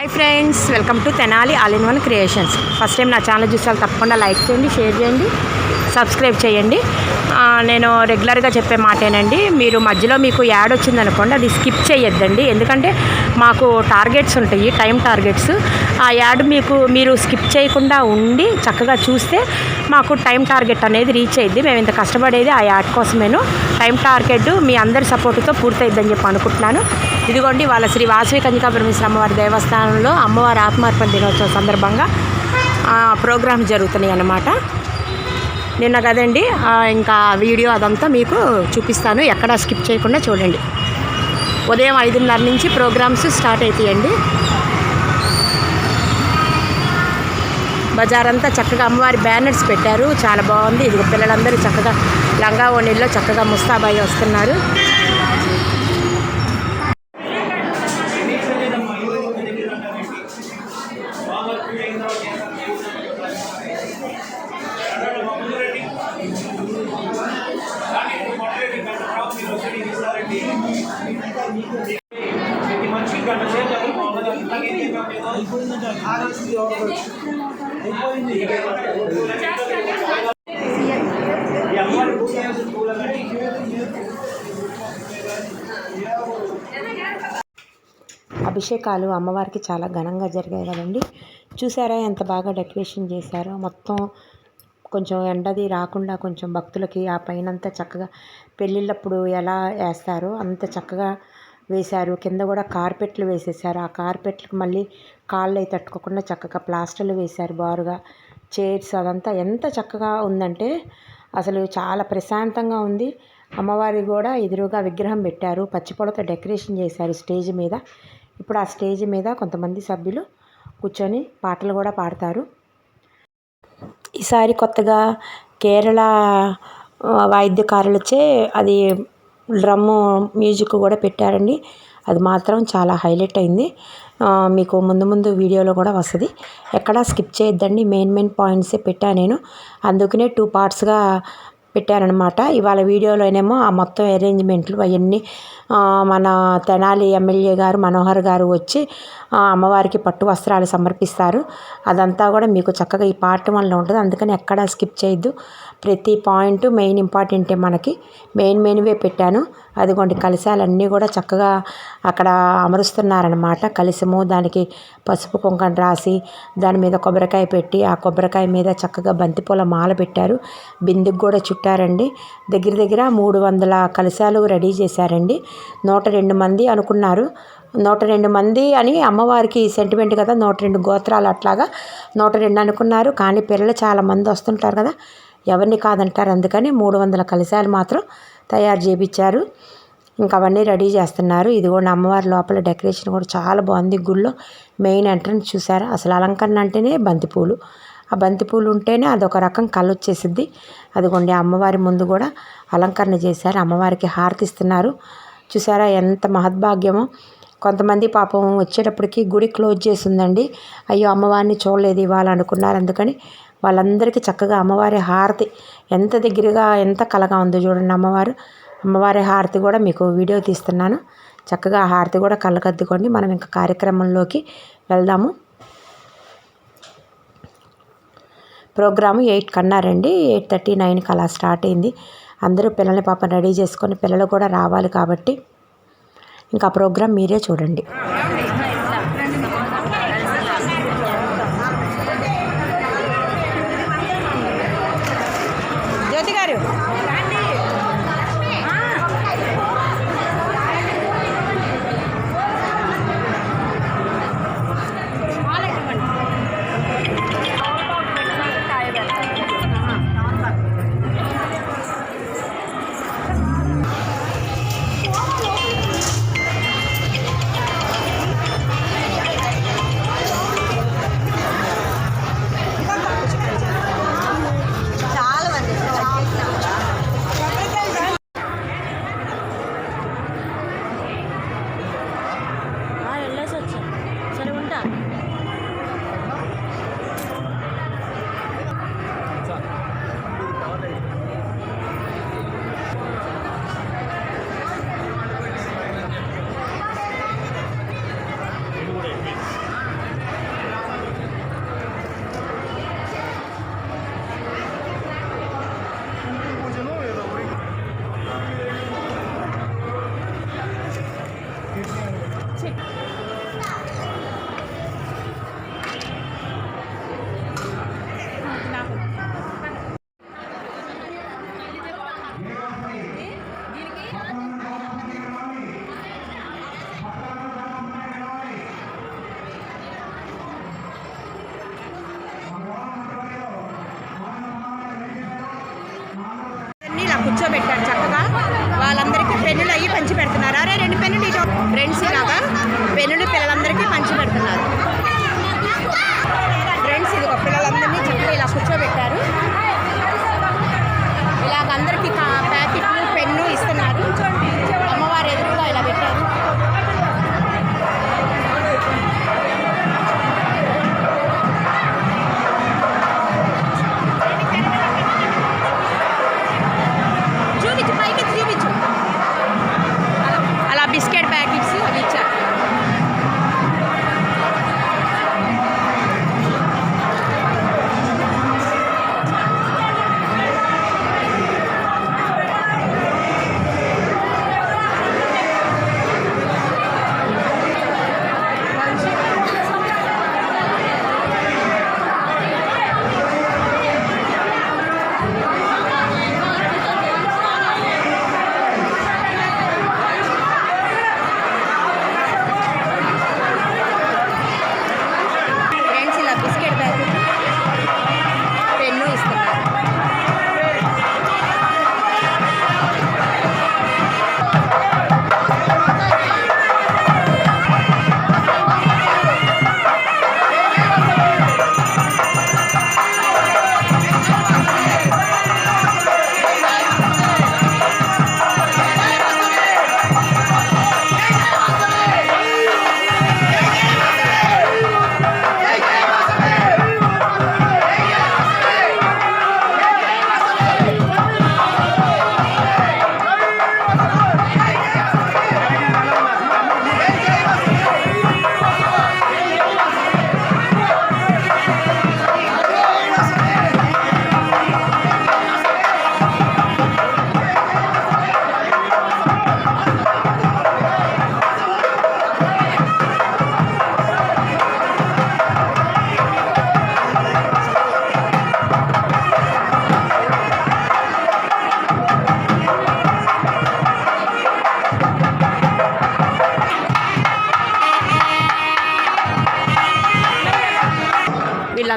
Hi friends welcome to Tenali all in one creations first time నా channel చూసారు తప్పకుండా like చేయండి share చేయండి. సబ్స్క్రైబ్ చేయండి. నేను రెగ్యులర్గా చెప్పే మాటేనండి. మీరు మధ్యలో మీకు యాడ్ వచ్చిందనుకోండి అది స్కిప్ చేయొద్దండి. ఎందుకంటే మాకు టార్గెట్స్ ఉంటాయి టైం టార్గెట్స్. ఆ యాడ్ మీకు మీరు స్కిప్ చేయకుండా ఉండి చక్కగా చూస్తే మాకు టైం టార్గెట్ అనేది రీచ్ అయ్యింది మేము ఇంత కష్టపడేది ఆ యాడ్ కోసమేను. టైం టార్గెట్ మీ అందరి సపోర్టుతో పూర్తయిద్దని చెప్పి అనుకుంటున్నాను. ఇదిగోండి వాళ్ళ శ్రీ వాసవి కన్యకా పరమేశ్వర అమ్మవారి దేవస్థానంలో అమ్మవారి ఆత్మార్పణ దినోత్సవం సందర్భంగా ప్రోగ్రామ్స్ జరుగుతున్నాయి అన్నమాట నిన్న కదండి ఇంకా వీడియో అదంతా మీకు చూపిస్తాను. ఎక్కడ స్కిప్ చేయకుండా చూడండి. ఉదయం ఐదున్నర నుంచి ప్రోగ్రామ్స్ స్టార్ట్ అవుతాయండి బజార్ అంతా చక్కగా అమ్మవారి బ్యానర్స్ పెట్టారు. చాలా బాగుంది. ఇది పిల్లలందరూ చక్కగా లంగా ఓణిల్లో చక్కగా ముస్తాబాయి వస్తున్నారు. అభిషేకాలు అమ్మవారికి చాలా ఘనంగా జరిగాయి కదండి. చూసారా ఎంత బాగా డెకరేషన్ చేశారో. మొత్తం కొంచెం ఎండది రాకుండా కొంచెం భక్తులకి ఆ పైనంతా చక్కగా పెళ్ళిళ్ళప్పుడు ఎలా వేస్తారో అంత చక్కగా వేశారు. కింద కూడా కార్పెట్లు వేసేసారు. ఆ కార్పెట్లకు మళ్ళీ కాళ్ళు అయి తట్టుకోకుండా చక్కగా ప్లాస్టర్లు వేశారు బారుగా. చైర్స్ అదంతా ఎంత చక్కగా ఉందంటే అసలు చాలా ప్రశాంతంగా ఉంది. అమ్మవారి కూడా ఎదురుగా విగ్రహం పెట్టారు. పచ్చిపొలతో డెకరేషన్ చేశారు స్టేజ్ మీద. ఇప్పుడు ఆ స్టేజ్ మీద కొంతమంది సభ్యులు కూర్చొని పాటలు కూడా పాడతారు. ఈసారి కొత్తగా కేరళ వాయిద్యకారులచే అది డ్రమ్ము మ్యూజిక్ కూడా పెట్టారండి. అది మాత్రం చాలా హైలైట్ అయింది. మీకు ముందు ముందు వీడియోలో కూడా వస్తుంది. ఎక్కడా స్కిప్ చేయొద్దండి. మెయిన్ మెయిన్ పాయింట్సే పెట్టాను నేను. అందుకనే టూ పార్ట్స్గా పెట్టారనమాట ఇవాళ వీడియోలోనేమో ఆ మొత్తం అరేంజ్మెంట్లు అవన్నీ మన తెనాలి ఎమ్మెల్యే గారు మనోహర్ గారు వచ్చి అమ్మవారికి పట్టు వస్త్రాలు సమర్పిస్తారు. అదంతా కూడా మీకు చక్కగా ఈ పార్ట్ వల్ల ఉంటుంది. అందుకని ఎక్కడా స్కిప్ చేయొద్దు. ప్రతి పాయింట్ మెయిన్ ఇంపార్టెంటే మనకి. మెయిన్ మెయిన్వే పెట్టాను. అదిగోండి కలశాలన్నీ కూడా చక్కగా అక్కడ అమరుస్తున్నారనమాట కలశము దానికి పసుపు కుంకం రాసి దాని మీద కొబ్బరికాయ పెట్టి ఆ కొబ్బరికాయ మీద చక్కగా బంతిపూల మాల పెట్టారు. బిందుకు కూడా చుట్టారండి. దగ్గర దగ్గర మూడు వందల కలశాలు రెడీ చేశారండి. నూట రెండు మంది అనుకున్నారు. నూట రెండు మంది అని అమ్మవారికి సెంటిమెంట్ కదా. నూట రెండు గోత్రాలు అట్లాగా నూట రెండు అనుకున్నారు. కానీ పిల్లలు చాలా మంది వస్తుంటారు కదా. ఎవరిని కాదంటారు. అందుకని మూడు వందల కలశాలు మాత్రం తయారు చేయించారు ఇంకా అవన్నీ రెడీ చేస్తున్నారు. ఇది కూడా అమ్మవారి లోపల డెకరేషన్ కూడా చాలా బాగుంది. గుళ్ళో మెయిన్ ఎంట్రన్స్ చూసారా? అసలు అలంకరణ అంటేనే బంతిపూలు. ఆ బంతిపూలు ఉంటేనే అదొక రకం కళ్ళు వచ్చేసిద్ది. అదిగోండి అమ్మవారి ముందు కూడా అలంకరణ చేశారు. అమ్మవారికి హారతి ఇస్తున్నారు చూసారా ఎంత మహద్భాగ్యమో. కొంతమంది పాపం వచ్చేటప్పటికి గుడి క్లోజ్ చేసి ఉందండి. అయ్యో అమ్మవారిని చూడలేదు ఇవాళ అనుకున్నారు. అందుకని వాళ్ళందరికీ చక్కగా అమ్మవారి హారతి ఎంత దగ్గరగా ఎంత కలగా ఉందో చూడండి అమ్మవారు. అమ్మవారి హారతి కూడా మీకు వీడియో తీస్తున్నాను. చక్కగా ఆ హారతి కూడా కళ్ళకద్దుకోండి. మనం ఇంకా కార్యక్రమంలోకి వెళ్దాము. ప్రోగ్రాము ఎయిట్ కన్నారండి ఎయిట్ థర్టీ నైన్కి అలా స్టార్ట్ అయింది. అందరూ పిల్లల్ని పాపం రెడీ చేసుకొని పిల్లలు కూడా రావాలి కాబట్టి ఇంకా ప్రోగ్రాం ప్రోగ్రామ్ మీరే చూడండి. చక్కగా వాళ్ళందరికీ పెన్నులు అయ్యి పంచి పెడుతున్నారు అరే రెండు పెన్నులు ఇటు ఫ్రెండ్స్ ఇలా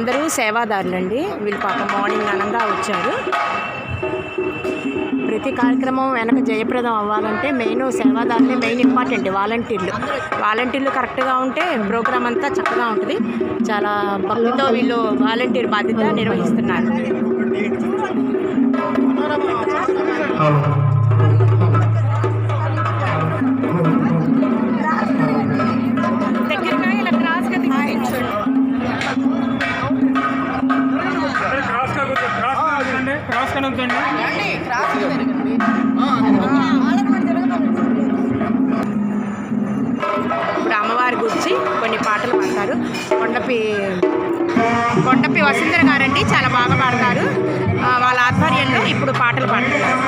వీళ్ళందరూ సేవాదారులండి. వీళ్ళు పాపం మార్నింగ్ అనంగా వచ్చారు. ప్రతి కార్యక్రమం వెనక జయప్రదం అవ్వాలంటే మెయిన్ సేవాదారులే మెయిన్ ఇంపార్టెంట్ వాలంటీర్లు. వాలంటీర్లు కరెక్ట్గా ఉంటే ప్రోగ్రామ్ అంతా చక్కగా ఉంటుంది. చాలా భక్తితో వీళ్ళు వాలంటీర్ బాధ్యత నిర్వహిస్తున్నారు. ఇప్పుడు అమ్మవారి గురించి కొన్ని పాటలు పాడతారు. కొండపి కొండపి వసుంధర గారండి చాలా బాగా పాడతారు. వాళ్ళ ఆధ్వర్యంలో ఇప్పుడు పాటలు పాడుతున్నారు.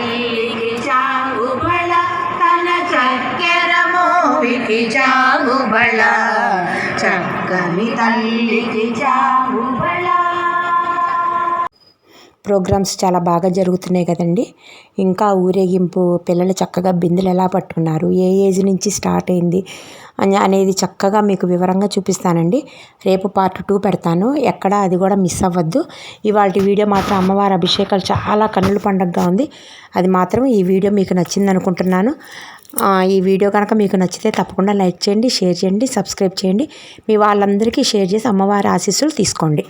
తల్లికి చావు బళ తన చక్కెర మోవికి చావు బళ చక్కని తల్లికి చావు ప్రోగ్రామ్స్ చాలా బాగా జరుగుతున్నాయి కదండి. ఇంకా ఊరేగింపు పిల్లలు చక్కగా బిందెలు ఎలా పట్టుకున్నారు ఏ ఏజ్ నుంచి స్టార్ట్ అయింది అని అనేది చక్కగా మీకు వివరంగా చూపిస్తానండి. రేపు పార్ట్ టూ పెడతాను. ఎక్కడ అది కూడా మిస్ అవ్వద్దు. ఇవాళ వీడియో మాత్రం అమ్మవారి అభిషేకాలు చాలా కన్నుల పండగగా ఉంది. అది మాత్రం ఈ వీడియో మీకు నచ్చింది అనుకుంటున్నాను. ఈ వీడియో కనుక మీకు నచ్చితే తప్పకుండా లైక్ చేయండి షేర్ చేయండి సబ్స్క్రైబ్ చేయండి. మీ వాళ్ళందరికీ షేర్ చేసి అమ్మవారి ఆశీస్సులు తీసుకోండి.